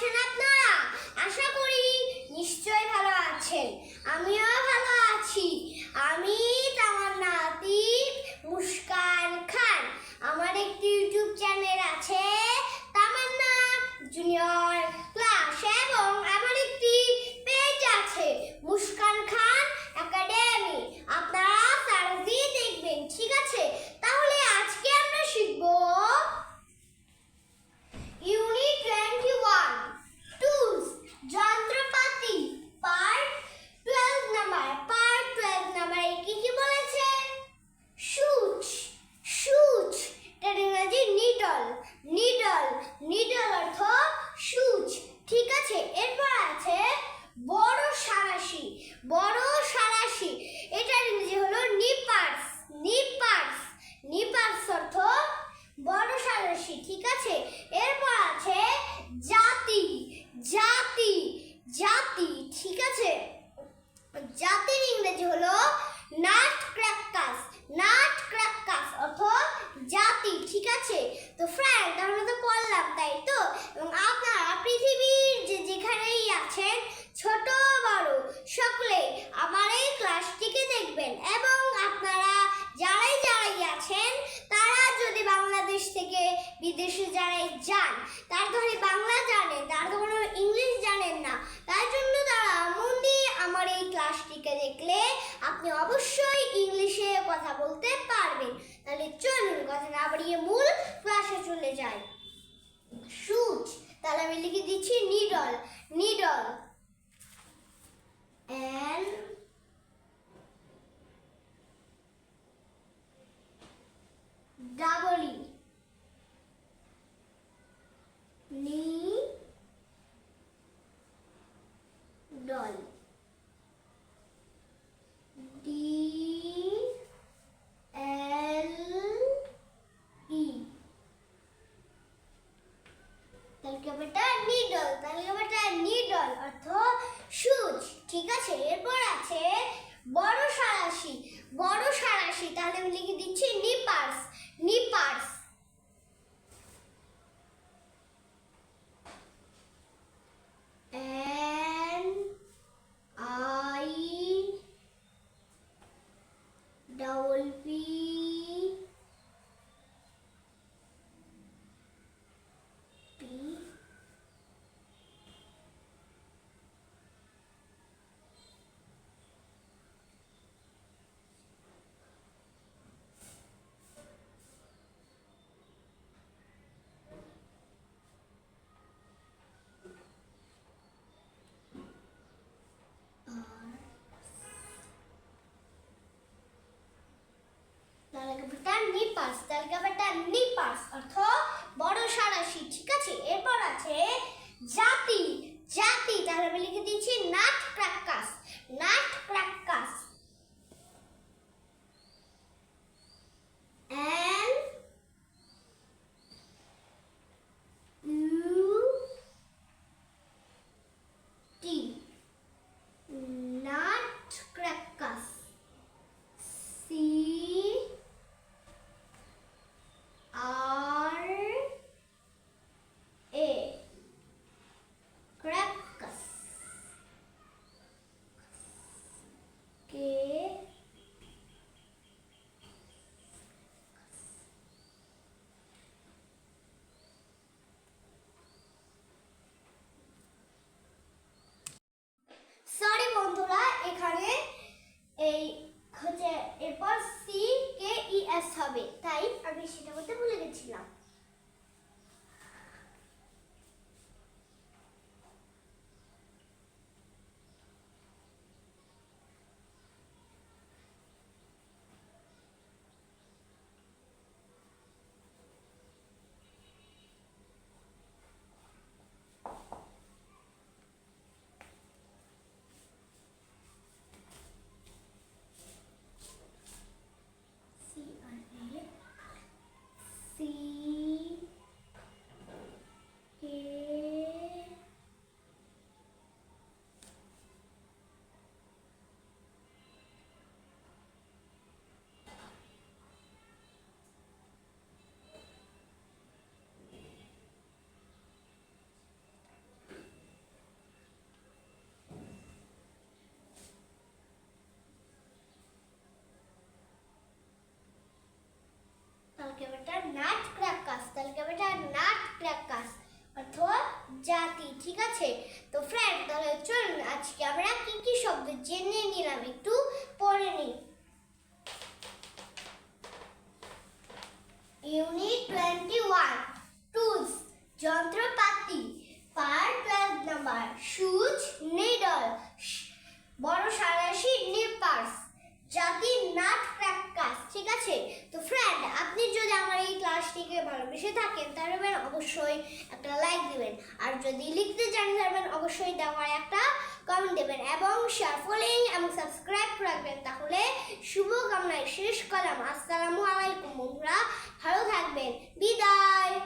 আছেন আপনারা? আশা করি নিশ্চয়ই ভালো আছেন। আমিও ভালো আছি আমি তামান্না আতিক মুস্কান খান আমার একটি ইউটিউব চ্যানেল আছে তামান্না জুনিয়র ক্লাস এবং আমার একটি পেজ আছে মুস্কান খান একাডেমি আপনারা সার্চ দিয়ে দেখবেন ঠিক আছে তাহলে আজকে আমরা শিখব ইউনিট টোয়েন্টি ওয়ান টুলস যন্ত্রপাতি part twelve number part twelve নাম্বারে কি কি বলেছে সুচ সুচ এটার ইংরাজি নিডল নিডল নিডল অর্থ সুচ ঠিক আছে এরপর আছে বড় সারাশি বড় সারাশি এটার ইংরেজি হলো নিপার্স নিপার্স নিপার্স অর্থ বড় সারাশি ঠিক আছে এরপর আছে জাতি জাতি জাতি ঠিক আছে জাতির ইংরেজি হলো নাট ক্র্যাকাস নাট ক্র্যাকাস অর্থ জাতি ঠিক আছে তো ফ্রেন্ড আমরা তো পড়লাম তাই তো এবং আপনারা পৃথিবীর যে যেখানেই আছেন ছোট বড় সকলে আমার এই ক্লাসটিকে দেখবেন এবং আপনারা যারাই যারাই আছেন তারা যদি বাংলাদেশ থেকে বিদেশে যান তারা ধরে বাংলা জানেন, তারা কোনো ইংলিশ জানেন না। তার জন্য তারা মন দিয়ে আমার এই ক্লাসটিকে দেখলে আপনি অবশ্যই ইংলিশে কথা বলতে পারবেন। তাহলে চলুন, কথা না বাড়িয়ে মূল ক্লাসে চলে যাই। সুচ, তাহলে আমি লিখে দিচ্ছি needle. Needle. N doll D L E. তালিকা বেটা নিডল তালিকা বেটা নিডল অর্থ সুচ। ঠিক আছে? এরপর আছে বড় সারাশি। বড় সারাশি, তাহলে আমি লিখে দিচ্ছি নিপার্স। కాబట్టి అన్ని పాస్ తెలుగు కాబట్టి అన్ని పాస్ আছে? তো ফ্রেন্ড তাহলে চলুন, আজকে আমরা কি কি শব্দ জেনে নিলাম? একটু পরে নিই ইউনিট টোয়েন্টি ওয়ান টুলস যন্ত্রপাতি পার্ট টুয়েলভ নাম্বার সুচ নিডল বড় সারাশি নিপার্স জাতি নাট ক্র্যাকাস ঠিক আছে তো ফ্রেন্ড আপনি যদি আমার এই ক্লাসটিকে ভালোবেসে থাকেন, তাহলে অবশ্যই একটা লাইক দিবেন। আর যদি লিখতে চান, তাহলে অবশ্যই দেওয়ার একটা কমেন্ট দেবেন। এবং শেয়ার ফলোইং এবং সাবস্ক্রাইব রাখবেন, তাহলে শুভকামনায় শেষ কলাম আসসালামু আলাইকুম বন্ধুরা, ভালো থাকবেন। বিদায়।